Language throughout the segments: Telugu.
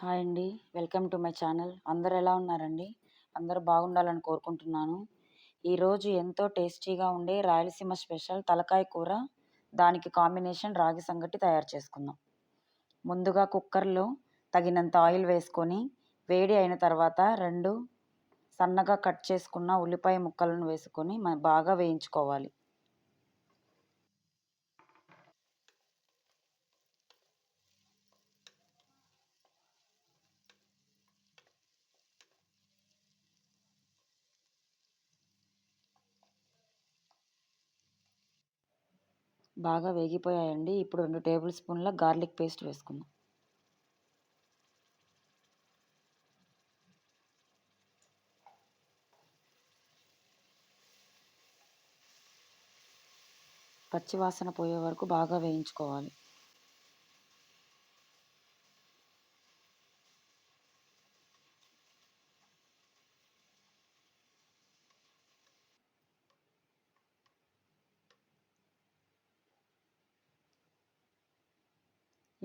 హాయ్ అండి. Welcome to my channel. అందరు ఎలా ఉన్నారండి? అందరూ బాగుండాలని కోరుకుంటున్నాను. ఈరోజు ఎంతో టేస్టీగా ఉండే రాయలసీమ స్పెషల్ తలకాయ కూర దానికి కాంబినేషన్ రాగి సంగటి తయారు చేసుకుందాం. ముందుగా కుక్కర్లో తగినంత ఆయిల్ వేసుకొని వేడి అయిన తర్వాత రెండు సన్నగా కట్ చేసుకున్న ఉల్లిపాయ ముక్కలను వేసుకొని బాగా వేయించుకోవాలి. బాగా వేగిపోయాయండి. ఇప్పుడు రెండు టేబుల్ స్పూన్ల గార్లిక్ పేస్ట్ వేసుకుందాం. పచ్చివాసన పోయే వరకు బాగా వేయించుకోవాలి.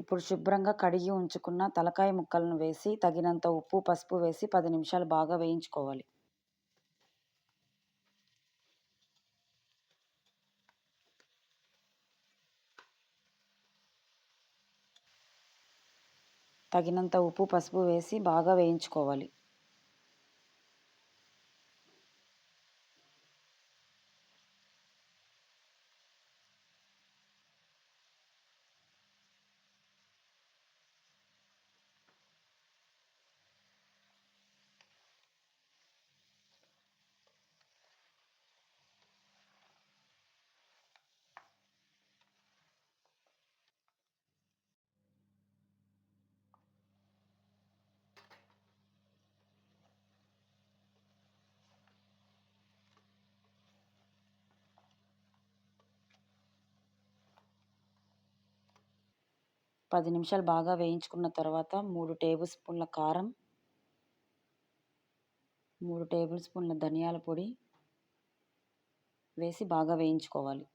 ఇప్పుడు శుభ్రంగా కడిగి ఉంచుకున్న తలకాయ ముక్కలను వేసి తగినంత ఉప్పు పసుపు వేసి పది నిమిషాలు బాగా వేయించుకోవాలి. తగినంత ఉప్పు పసుపు వేసి బాగా వేయించుకోవాలి. పది నిమిషాలు బాగా వేయించుకున్న తర్వాత మూడు టేబుల్ స్పూన్ల కారం మూడు టేబుల్ స్పూన్ల ధనియాల పొడి వేసి బాగా వేయించుకోవాలి.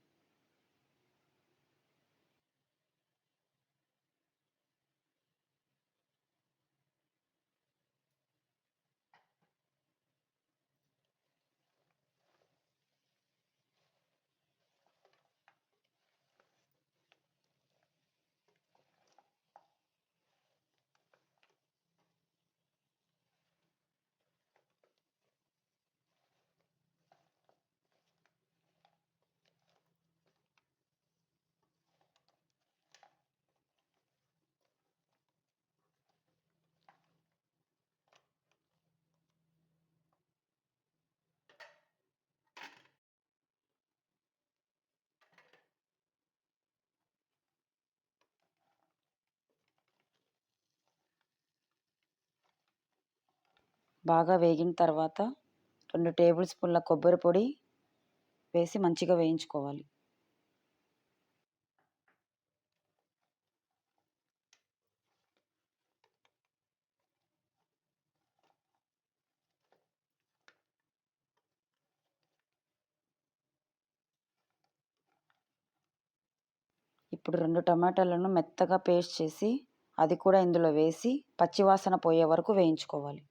బాగా వేగిన తర్వాత రెండు టేబుల్ స్పూన్ల కొబ్బరి పొడి వేసి మంచిగా వేయించుకోవాలి. ఇప్పుడు రెండు టమాటాలను మెత్తగా పేస్ట్ చేసి అది కూడా ఇందులో వేసి పచ్చివాసన పోయే వరకు వేయించుకోవాలి.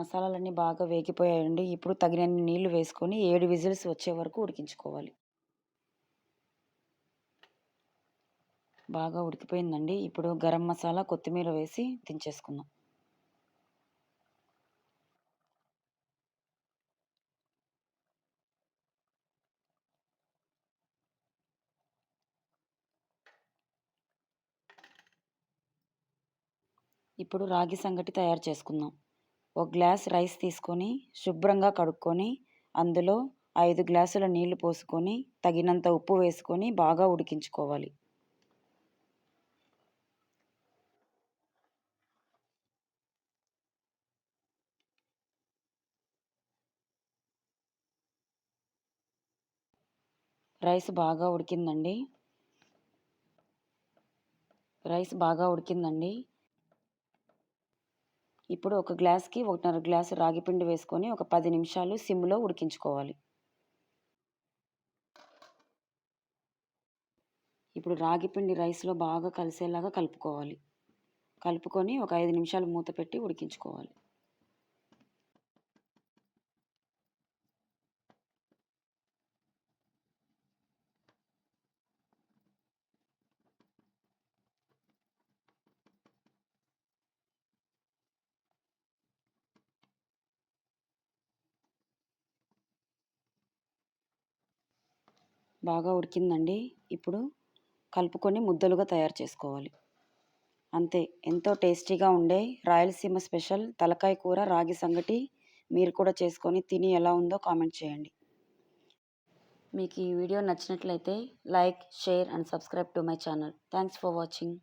మసాలాలన్నీ బాగా వేగిపోయాయండి. ఇప్పుడు తగినన్ని నీళ్ళు వేసుకొని ఏడు విజిల్స్ వచ్చే వరకు ఉడికించుకోవాలి. బాగా ఉడికిపోయిందండి. ఇప్పుడు గరం మసాలా కొత్తిమీర వేసి దించేసుకుందాం. ఇప్పుడు రాగి సంగటి తయారు చేసుకుందాం. ఒక గ్లాస్ రైస్ తీసుకొని శుభ్రంగా కడుక్కొని అందులో ఐదు గ్లాసుల నీళ్ళు పోసుకొని తగినంత ఉప్పు వేసుకొని బాగా ఉడికించుకోవాలి. రైస్ బాగా ఉడికిందండి. రైస్ బాగా ఉడికిందండి. ఇప్పుడు ఒక గ్లాస్కి ఒకటిన్నర గ్లాసు రాగి పిండి వేసుకొని ఒక పది నిమిషాలు సిమ్లో ఉడికించుకోవాలి. ఇప్పుడు రాగి పిండి రైస్లో బాగా కలిసేలాగా కలుపుకోవాలి. కలుపుకొని ఒక ఐదు నిమిషాలు మూత పెట్టి ఉడికించుకోవాలి. బాగా ఉడికిందండి. ఇప్పుడు కలుపుకొని ముద్దలుగా తయారు చేసుకోవాలి. అంతే ఎంతో టేస్టీగా ఉండే రాయలసీమ స్పెషల్ తలకాయ కూర రాగి సంగటి మీరు కూడా చేసుకొని తిని ఎలా ఉందో కామెంట్ చేయండి. మీకు ఈ వీడియో నచ్చినట్లయితే like share and subscribe to my channel. Thanks for watching.